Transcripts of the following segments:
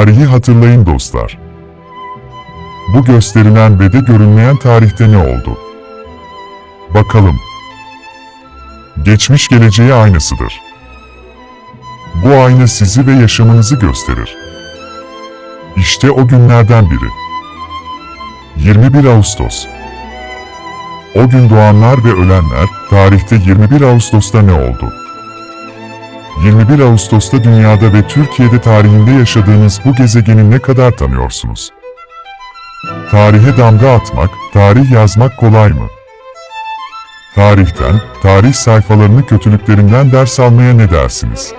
Tarihi hatırlayın dostlar. Bu gösterilen ve de görünmeyen tarihte ne oldu? Bakalım. Geçmiş geleceğe aynasıdır. Bu ayna sizi ve yaşamınızı gösterir. İşte o günlerden biri. 21 Ağustos. O gün doğanlar ve ölenler, tarihte 21 Ağustos'ta ne oldu? 21 Ağustos'ta dünyada ve Türkiye'de tarihinde yaşadığınız bu gezegeni ne kadar tanıyorsunuz? Tarihe damga atmak, tarih yazmak kolay mı? Tarihten, tarih sayfalarını kötülüklerinden ders almaya ne dersiniz?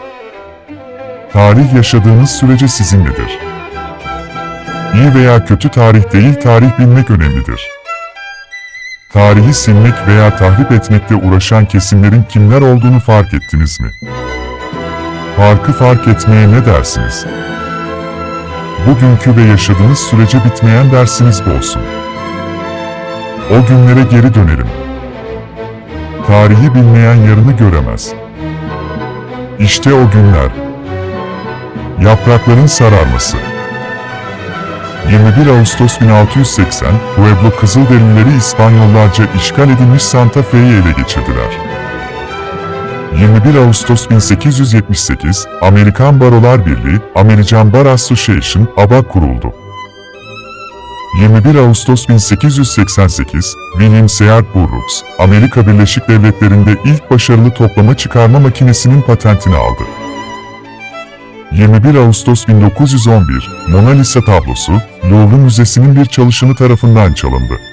Tarih yaşadığınız sürece sizinledir. İyi veya kötü tarih değil tarih bilmek önemlidir. Tarihi silmek veya tahrip etmekle uğraşan kesimlerin kimler olduğunu fark ettiniz mi? Farkı fark etmeye ne dersiniz? Bugünkü ve yaşadığınız sürece bitmeyen dersiniz bu olsun. O günlere geri dönelim. Tarihi bilmeyen yarını göremez. İşte o günler. Yaprakların sararması. 21 Ağustos 1680, Pueblo Kızılderilileri İspanyollarca işgal edilmiş Santa Fe'yi ele geçirdiler. 21 Ağustos 1878, Amerikan Barolar Birliği, American Bar Association, ABA kuruldu. 21 Ağustos 1888, William Seymour Burroughs, Amerika Birleşik Devletleri'nde ilk başarılı toplama çıkarma makinesinin patentini aldı. 21 Ağustos 1911, Mona Lisa tablosu, Louvre Müzesi'nin bir çalışanı tarafından çalındı.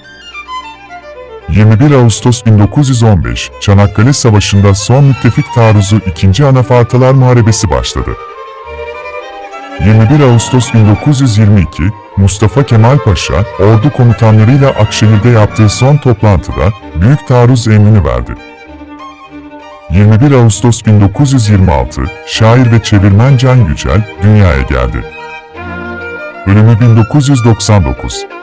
21 Ağustos 1915, Çanakkale Savaşı'nda son müttefik taarruzu 2. Anafartalar Muharebesi başladı. 21 Ağustos 1922, Mustafa Kemal Paşa, ordu komutanlarıyla Akşehir'de yaptığı son toplantıda büyük taarruz emrini verdi. 21 Ağustos 1926, şair ve çevirmen Can Yücel dünyaya geldi. Ölümü 1999.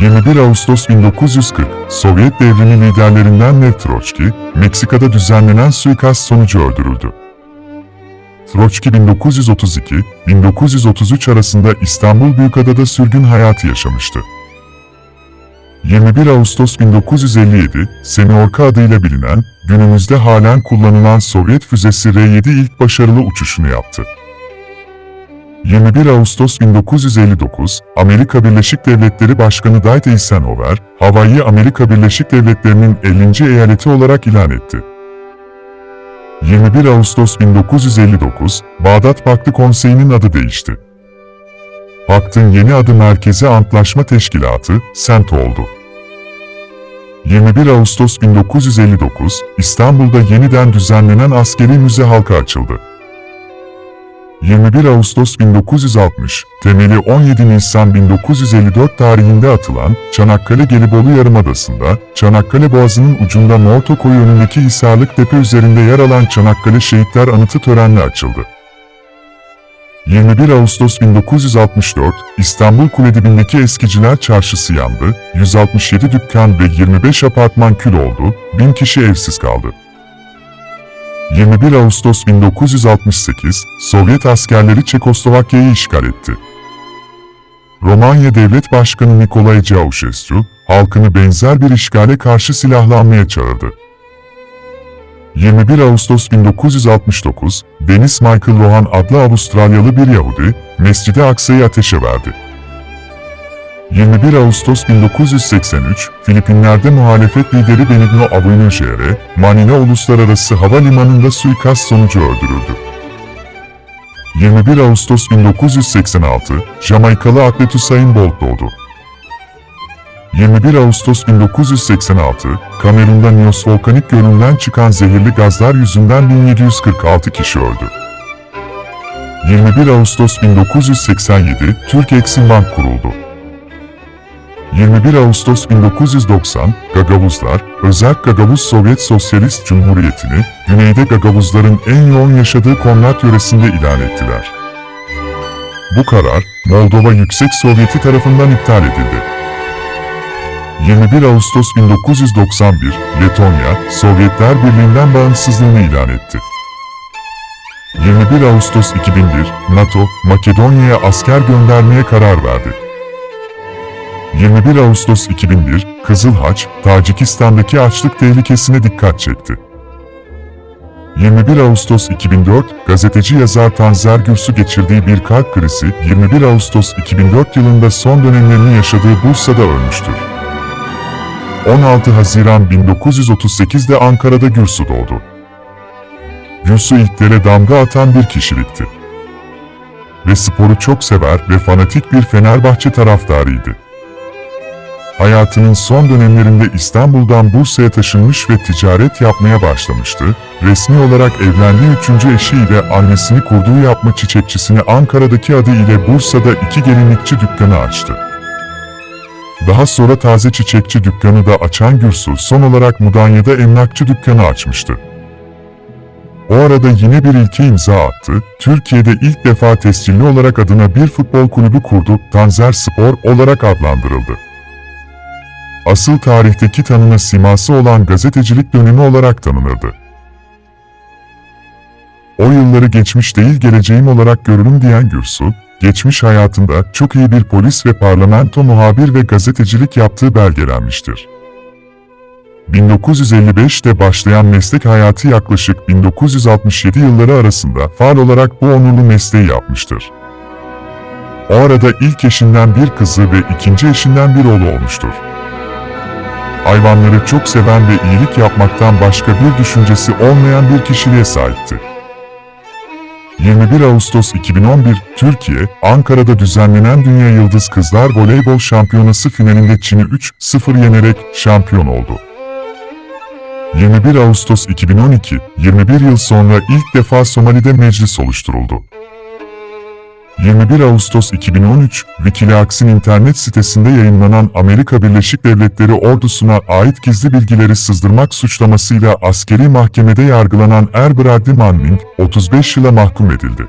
21 Ağustos 1940, Sovyet devrimi liderlerinden Lev Troçki, Meksika'da düzenlenen suikast sonucu öldürüldü. Troçki 1932-1933 arasında İstanbul Büyükada'da sürgün hayatı yaşamıştı. 21 Ağustos 1957, Semiorka adıyla bilinen, günümüzde halen kullanılan Sovyet füzesi R-7 ilk başarılı uçuşunu yaptı. 21 Ağustos 1959, Amerika Birleşik Devletleri Başkanı Dwight Eisenhower, Hawaii'yi Amerika Birleşik Devletleri'nin 50. eyaleti olarak ilan etti. 21 Ağustos 1959, Bağdat Paktı Konseyi'nin adı değişti. Paktın yeni adı Merkezi Antlaşma Teşkilatı, SENT oldu. 21 Ağustos 1959, İstanbul'da yeniden düzenlenen askeri müze halka açıldı. 21 Ağustos 1960, temeli 17 Nisan 1954 tarihinde atılan Çanakkale Gelibolu Yarımadası'nda, Çanakkale Boğazı'nın ucunda Morto Koyu önündeki Hisarlık Tepe üzerinde yer alan Çanakkale Şehitler Anıtı törenle açıldı. 21 Ağustos 1964, İstanbul Kuledibindeki Eskiciler Çarşısı yandı, 167 dükkan ve 25 apartman kül oldu, 1000 kişi evsiz kaldı. 21 Ağustos 1968, Sovyet askerleri Çekoslovakya'yı işgal etti. Romanya Devlet Başkanı Nicolae Ceausescu, halkını benzer bir işgale karşı silahlanmaya çağırdı. 21 Ağustos 1969, Deniz Michael Lohan adlı Avustralyalı bir Yahudi, Mescid-i Aksa'yı ateşe verdi. 21 Ağustos 1983, Filipinler'de muhalefet lideri Benigno Abuinojere, Manila Uluslararası Havalimanı'nda suikast sonucu öldürüldü. 21 Ağustos 1986, Jamaikalı atlet Usain Bolt doğdu. 21 Ağustos 1986, Kamerun'da Nios Volkanik Gölü'nden çıkan zehirli gazlar yüzünden 1746 kişi öldü. 21 Ağustos 1987, Türk Eksim Bank kuruldu. 21 Ağustos 1990, Gagavuzlar, Özerk Gagavuz Sovyet Sosyalist Cumhuriyeti'ni, güneyde Gagavuzların en yoğun yaşadığı Komlat yöresinde ilan ettiler. Bu karar, Moldova Yüksek Sovyeti tarafından iptal edildi. 21 Ağustos 1991, Letonya, Sovyetler Birliği'nden bağımsızlığını ilan etti. 21 Ağustos 2001, NATO, Makedonya'ya asker göndermeye karar verdi. 21 Ağustos 2001, Kızıl Haç, Tacikistan'daki açlık tehlikesine dikkat çekti. 21 Ağustos 2004, gazeteci yazar Tanzer Gürsü geçirdiği bir kalp krizi, 21 Ağustos 2004 yılında son dönemlerini yaşadığı Bursa'da ölmüştür. 16 Haziran 1938'de Ankara'da Gürsü doğdu. Gürsü ilklere damga atan bir kişilikti. Ve sporu çok sever ve fanatik bir Fenerbahçe taraftarıydı. Hayatının son dönemlerinde İstanbul'dan Bursa'ya taşınmış ve ticaret yapmaya başlamıştı. Resmi olarak evlendiği üçüncü eşiyle annesini kurduğu yapma çiçekçisini Ankara'daki adı ile Bursa'da iki gelinlikçi dükkanı açtı. Daha sonra taze çiçekçi dükkanı da açan Gürsü son olarak Mudanya'da emlakçı dükkanı açmıştı. O arada yine bir ilke imza attı, Türkiye'de ilk defa tescilli olarak adına bir futbol kulübü kurdu, Tanzer Spor olarak adlandırıldı. Asıl tarihteki tanına siması olan gazetecilik dönemi olarak tanınırdı. O yılları geçmiş değil geleceğim olarak görürüm diyen Gürsü, geçmiş hayatında çok iyi bir polis ve parlamento muhabir ve gazetecilik yaptığı belgelenmiştir. 1955'te başlayan meslek hayatı yaklaşık 1967 yılları arasında faal olarak bu onurlu mesleği yapmıştır. O arada ilk eşinden bir kızı ve ikinci eşinden bir oğlu olmuştur. Hayvanları çok seven ve iyilik yapmaktan başka bir düşüncesi olmayan bir kişiliğe sahipti. 21 Ağustos 2011, Türkiye, Ankara'da düzenlenen Dünya Yıldız Kızlar Voleybol Şampiyonası finalinde Çin'i 3-0 yenerek şampiyon oldu. 21 Ağustos 2012, 21 yıl sonra ilk defa Somali'de meclis oluşturuldu. 21 Ağustos 2013, Wikileaks'in internet sitesinde yayınlanan Amerika Birleşik Devletleri ordusuna ait gizli bilgileri sızdırmak suçlamasıyla askeri mahkemede yargılanan Er Bradley Manning, 35 yıla mahkum edildi.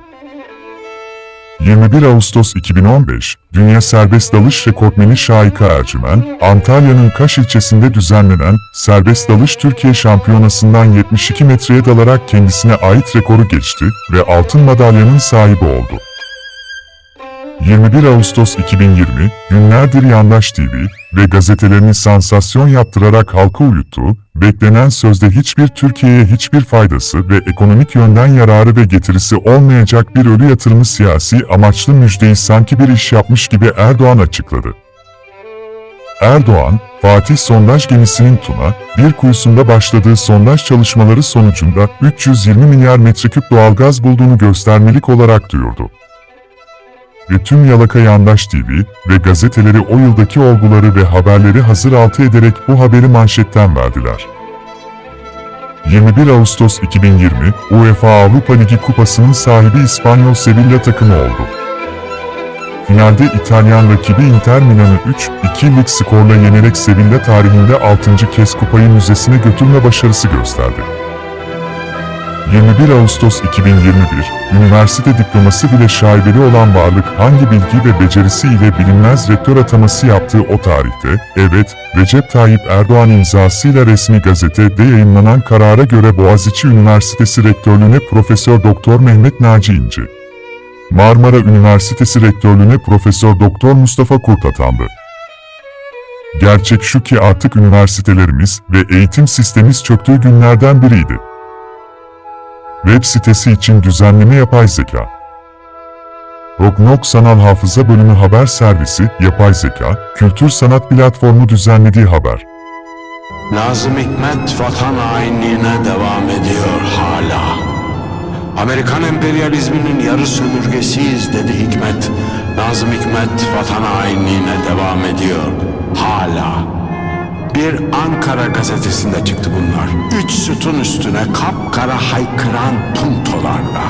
21 Ağustos 2015, Dünya Serbest Dalış Rekortmeni Şahika Ercümen, Antalya'nın Kaş ilçesinde düzenlenen Serbest Dalış Türkiye Şampiyonası'ndan 72 metreye dalarak kendisine ait rekoru geçti ve altın madalyanın sahibi oldu. 21 Ağustos 2020, günlerdir Yandaş TV ve gazetelerini sansasyon yaptırarak halkı uyuttuğu, beklenen sözde hiçbir Türkiye'ye hiçbir faydası ve ekonomik yönden yararı ve getirisi olmayacak bir ölü yatırımı siyasi amaçlı müjdeyi sanki bir iş yapmış gibi Erdoğan açıkladı. Erdoğan, Fatih sondaj gemisinin Tuna, bir kuyusunda başladığı sondaj çalışmaları sonucunda 320 milyar metreküp doğalgaz bulduğunu göstermelik olarak duyurdu ve tüm Yalaka Yandaş TV ve gazeteleri o yıldaki olguları ve haberleri hazır altı ederek bu haberi manşetten verdiler. 21 Ağustos 2020, UEFA Avrupa Ligi Kupası'nın sahibi İspanyol Sevilla takımı oldu. Finalde İtalyan rakibi Inter Milan'ı 3-2'lik skorla yenerek Sevilla tarihinde 6. kez kupayı müzesine götürme başarısı gösterdi. 21 Ağustos 2021, üniversite diploması bile şaibeli olan varlık hangi bilgi ve becerisi ile bilinmez rektör ataması yaptığı o tarihte, evet, Recep Tayyip Erdoğan imzasıyla resmi gazetede yayınlanan karara göre Boğaziçi Üniversitesi Rektörlüğüne Profesör Doktor Mehmet Naci İnci, Marmara Üniversitesi Rektörlüğüne Profesör Doktor Mustafa Kurt atandı. Gerçek şu ki artık üniversitelerimiz ve eğitim sistemimiz çöktüğü günlerden biriydi. Web sitesi için düzenleme yapay zeka. Rognok Sanal Hafıza Bölümü Haber Servisi, Yapay Zeka, Kültür Sanat Platformu düzenlediği haber. Nazım Hikmet vatan hainliğine devam ediyor hala. Amerikan emperyalizminin yarı sömürgesiyiz dedi Hikmet. Nazım Hikmet vatan hainliğine devam ediyor hala. Bir Ankara gazetesinde çıktı bunlar. Üç sütun üstüne kapkara haykıran puntolarla.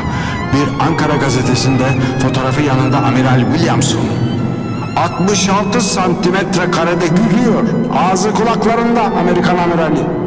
Bir Ankara gazetesinde fotoğrafı yanında Amiral Williamson. 66 santimetre karede gülüyor. Ağzı kulaklarında Amerikan amirali.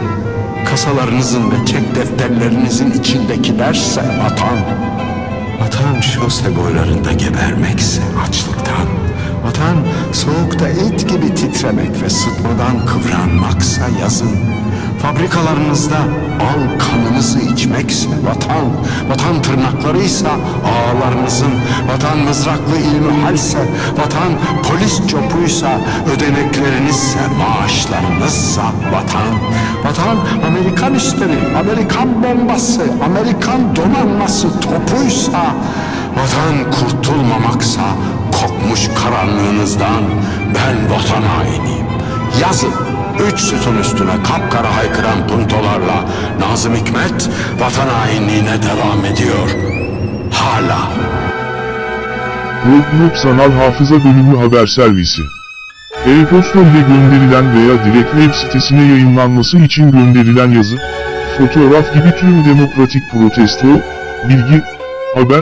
kasalarınızın ve çek defterlerinizin içindekilerse vatan, vatan şose boylarında gebermekse açlıktan, vatan soğukta et gibi titremek ve sıtmadan kıvranmaksa yazın, fabrikalarınızda al kanınızı içmekse vatan, vatan tırnaklarıysa ağalarınızın, vatan mızraklı ilmihalse, vatan polis copuysa, ödeneklerinizse, maaşlarınızsa vatan, vatan Amerikan üsleri, Amerikan bombası, Amerikan donanması topuysa, vatan kurtulmamaksa, kokmuş karanlığınızdan ben vatan hainiyim. Yazın üç sütun üstüne kapkara haykıran puntolarla Nazım Hikmet vatan hainliğine devam ediyor. Hala. Roadmap Sanal Hafıza Bölümü Haber Servisi E-posta ile gönderilen veya direkt web sitesine yayınlanması için gönderilen yazı, fotoğraf gibi tüm demokratik protesto, bilgi, haber,